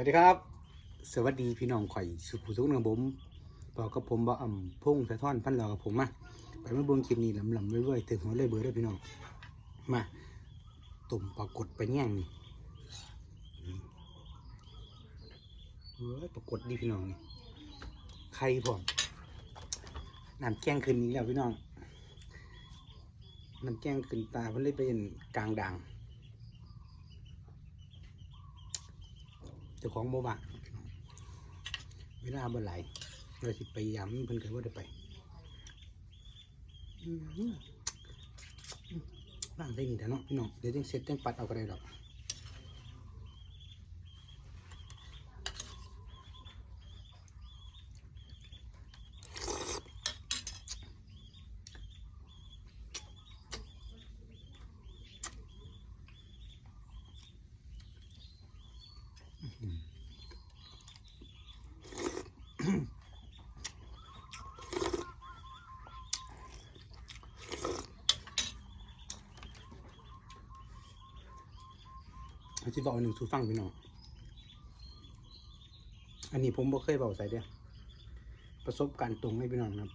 วัสดีครับ สวัสดีพี่น้องข่อยสุขุสุขนะผมบอกกับผมบ่อ่ำพุ่งสะท้อนพันรอกับผมมาไปมาเบิ่งคลิปนี้ลำๆรวยๆถึงหัวเลยเบอร์ได้พี่น้องมาตุ่มปรากฏไปแย่งนี่เฮ้ยปรากฏดีพี่น้องนี่ใครพร้อมน้ำแกงขึ้นนี้แล้วพี่น้องน้ำแกงขึ้นตาเพิ่นเลยเป็นกลางด่าง เจ้าของบ่บางเวลาบ่ไหลเราสิไปย้ำเพิ่นก็บ่ได้ไปอื้อหือว่างได้นี่แต่เนาะพี่น้องเดี๋ยวจังเสร็จจังปัดเอาก็ได้ดอก เอาสิบอกอันหนึ่งสูฟังพี่น้อง อันนี้ผมบ่เคยเบาใส่เด้อประสบการณ์ตรงให้พี่น้องนะครับ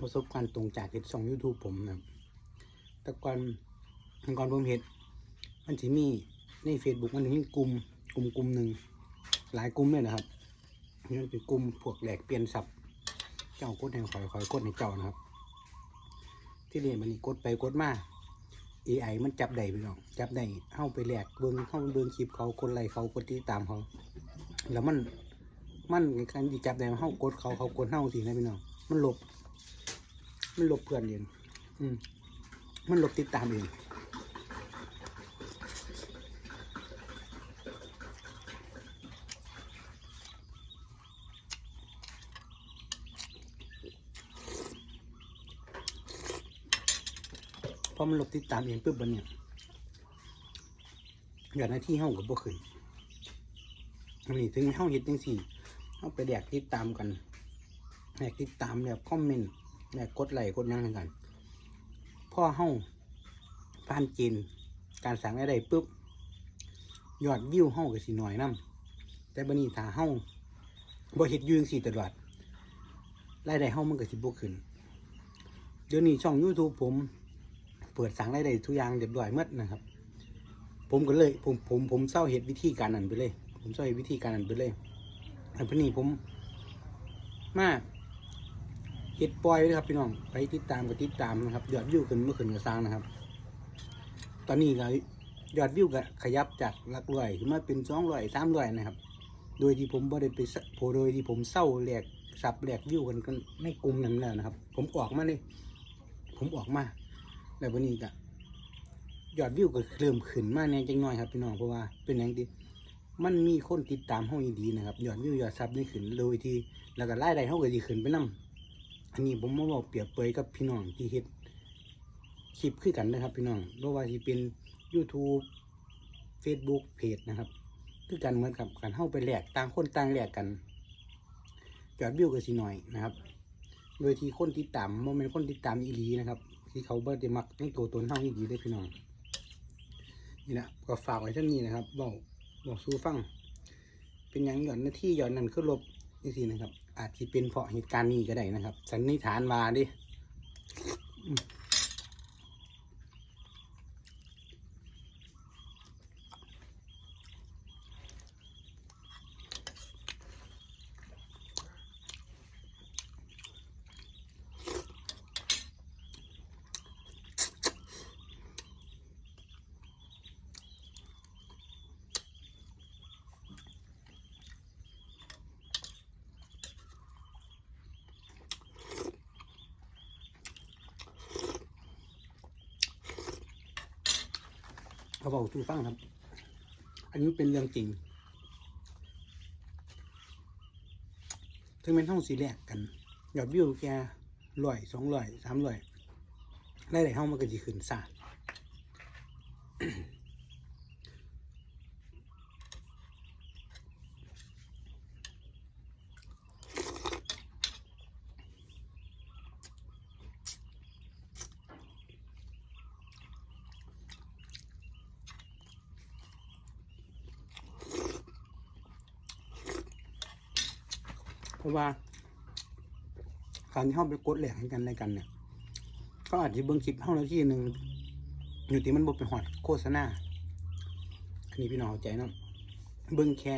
ประสบการณ์ตรงจากเห็ดช่อง YouTube ผมนะครับแต่ก่อนแต่ก่อนผมเห็ดมันสิมีใน Facebook มันจะมีกลุ่มกลุ่มกลุ่มหนึ่งหลายกลุ่มเลยนะครับนี่นเป็นกลุ่มพวกแหลกเปลี่ยนศัพท์เจ้ากดให้คอยคอยกดให้เจ้านะครับ ที่เรียนมันนี่กดไปกดมา AI มันจับได้พี่น้องจับได้เข้าไปแหลกเบิ้งเข้าไปเบิ้งคลิปเขาคนไลค์เขาคนติดตามเขา แล้วมันมันในการที่จับได้เข้ากดเขาเขากดเข้าสินะพี่น้องมันหลบ มันหลบเพื่อนเองอืมมันหลบติดตามเอง อมันหลบติดตามเองปุ๊บมันเนี่ยอย่างหน้าที่เฮ้ากับบ่ขึ้นอันนี้ถึงเฮ้าเฮ็ดจังซี่เฮ้าไปแดกติดตามกันแดกติดตามแบบคอมเมนต์แดกกดไลค์กดยังให้กัน พ่อเฮ้าผ่านเกณฑ์การสั่งอะไรปุ๊บยอดวิวเฮ้าก็สิน้อยนํแต่บัดนี้ถ้าเฮ้าบ่เฮ็ดยู่จังซี่ตลอดรายได้เฮ้ามันก็สิบ่ขึ้น เดี๋ยวนี้ช่อง YouTube ผม เปิดสั่งรายได้ทุกอย่างเรียบร้อยหมดนะครับ ผมก็เลยผมผมผมเศร้าเหตุวิธีการนั้นไปเลย ผมเศร้าเหตุวิธีการนั้นไปเลยอันพนี้ผมมาเฮ็ดปล่อยเลยครับพี่น้องไปติดตามก็ติดตามนะครับยอดวิวขึ้นเมื่อขึ้นก็สร้างนะครับ ตอนนี้ก็ยอดวิวก็ขยับจากหลักร้อยขึ้นมาเป็นสองร้อยสามร้อยนะครับ โดยที่ผมบ่ได้ไปโพโดยที่ผมเศร้าแหลกสับแหลกวิวกันกันในกลุ่มนั้นแล้วนะครับ ผมออกมาเลยผมออกมา แล้ววันนี้ก็ยอดวิวก็เริ่มขึ้นมาแน่จังน้อยครับพี่น้องเพราะว่าเป็นอย่างที่มันมีคนติดตามเฮาอีดีนะครับยอดวิวยอดซับนี่ขึ้นโดยที่แล้วก็รายได้เฮาก็สิขึ้นไปนํอันนี้ผมมาบอกเปรียบเปยกับพี่น้องที่เฮ็ดคลิปคือกันนะครับ พี่น้องบ่ว่าสิเป็น YouTube Facebook เพจนะครับ คือกันเหมือนกับการเฮาไปแลกต่างคนต่างแลกกันยอดวิวก็สิน้อยนะครับ โดยที่คนติดตามบ่แม่นคนติดตามอีหลีนะครับ ที่เขาบ่ได้มักในตัวตนเฮานี้ดีได้พี่น้องนี่นะก็ฝากไว้ท่านี้นะครับบอกบอกสู้ฟัง เป็นอย่างหย่อนหน้าที่หย่อนนั่นคือลบนี่สินะครับ อาจจะเป็นเพราะเหตุการณ์นี้ก็ได้นะครับ สันนิษฐานมาดิ เขาบอกสู้ฟังครับ อันนี้เป็นเรื่องจริง ถึงเป็นห้องสีแลกกันยอดวิวแค่ร้อยสองลอยสามลอยได้หลายห้องมันก็จะขึ้นศาด เพราะว่าการที่เข้าไปกดแหลกให้กันอะไรกันเนี่ยก็อาจจะเบิ่งคลิปเข้านาทีหนึ่งอยู่ที่มันบกไปหอดโฆษณาอันนี้พี่น้องเข้าใจเนาะเบิ่งแค่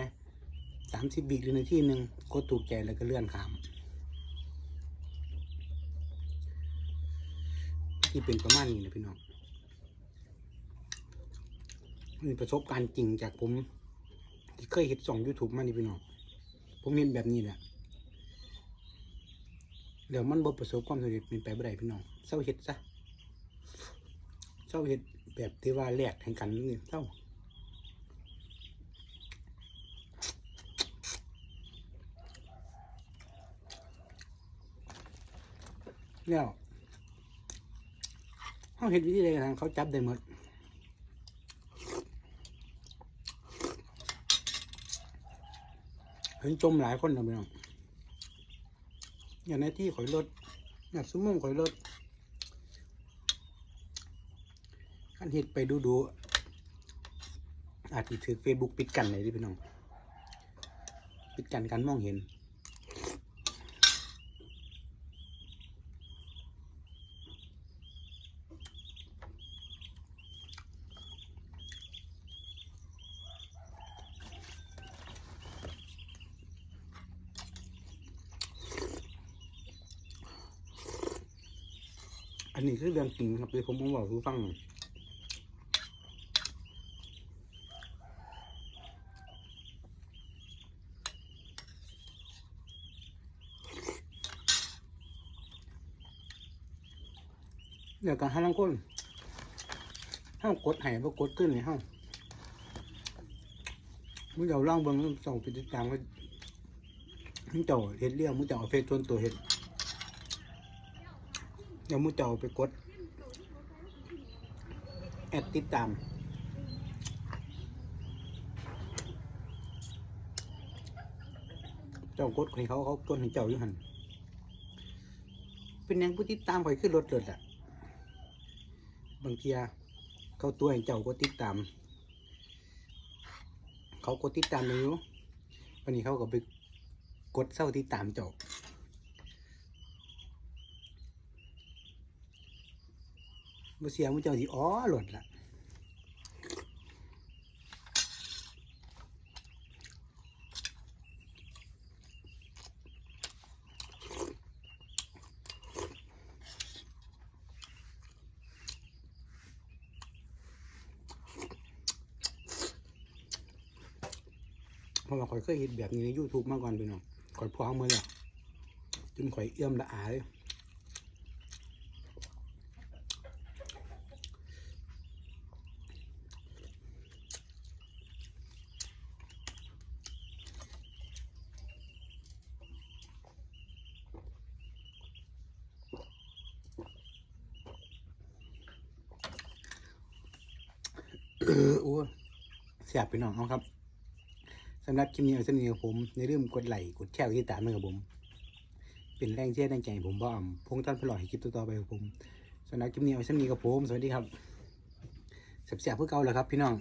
สามสิบบิหรือนาทีหนึ่งกดถูกใจแล้วก็เลื่อนขามที่เป็นประมาณนี้นะพี่น้องนี่ประสบการณ์จริงจากผม ที่เคยเห็นสอง YouTube มานี่พี่น้องผมเห็นแบบนี้แหละ เดี๋ยวมันบ่ประสบความสำเร็จเป็นไปบ่ได้พี่น้องเศร้าเฮ็ดซะเศร้าเฮ็ดแบบที่ว่าแลกแข่งกันนี่เศร้าแล้วเขาเห็นวิธีใดทางเขาจับได้หมดเห็นจมหลายคนนะพี่น้อง อย่างในที่ข่อยรถอยากสมมงข่อยรถขันเห็ดไปดูดูอาจจะถือเฟซบุ๊กปิดกันเลยดิพี่น้อง ปิดกันการมองเห็น อันนี้คือเรื่องจริงครับที่ผมบอกคือฟังเดี๋ยวกันห้าลังคนห้ากดใหายว่ากดขึ้นเลยห้ามึงเจ้าล่างเบิ้งส่งไปติดตามก็มึงเจ้าเห็ดเลี้ยงมึงเจ้าเอาเฟซส่วนตัวเห็ด ดี๋ยวมูเจ้าไปกด แอดติดตาม เจ้ากดให้เขาเขากดให้เจ้าอยู่หันเป็นยังผู้ติดตามคอยขึ้นรถเลยอะบางทีอะเขาตัวให้เจ้าก็ติดตาม เขากดติดตามอยู่วันนี้เขาก็ไปกดเศร้าติดตามเจ้า บ่เสียมุเจ้าสิอ๋อหลดละเพราะว่าข่อยเคยเห็นแบบนี้ใน YouTube มาก่อนพี่น้องข่อยพร้อมมือแล้วจนข่อยเอื้อมละอาเลย โอ้เสียบไปน้องเขาครับสำหรับคลิปนี้เอาเสนอผมในเรื่องกดไลค์กดแชร์กดติดตามนะครับผม เป็นแรงเชียร์แรงใจผมบ่อมพงท่านพลอยให้คลิปต่อไปของผมสำหรับคลิปนี้เอาเสนอกับผม สวัสดีครับเสียบเพื่อเก่าแล้วครับพี่น้อง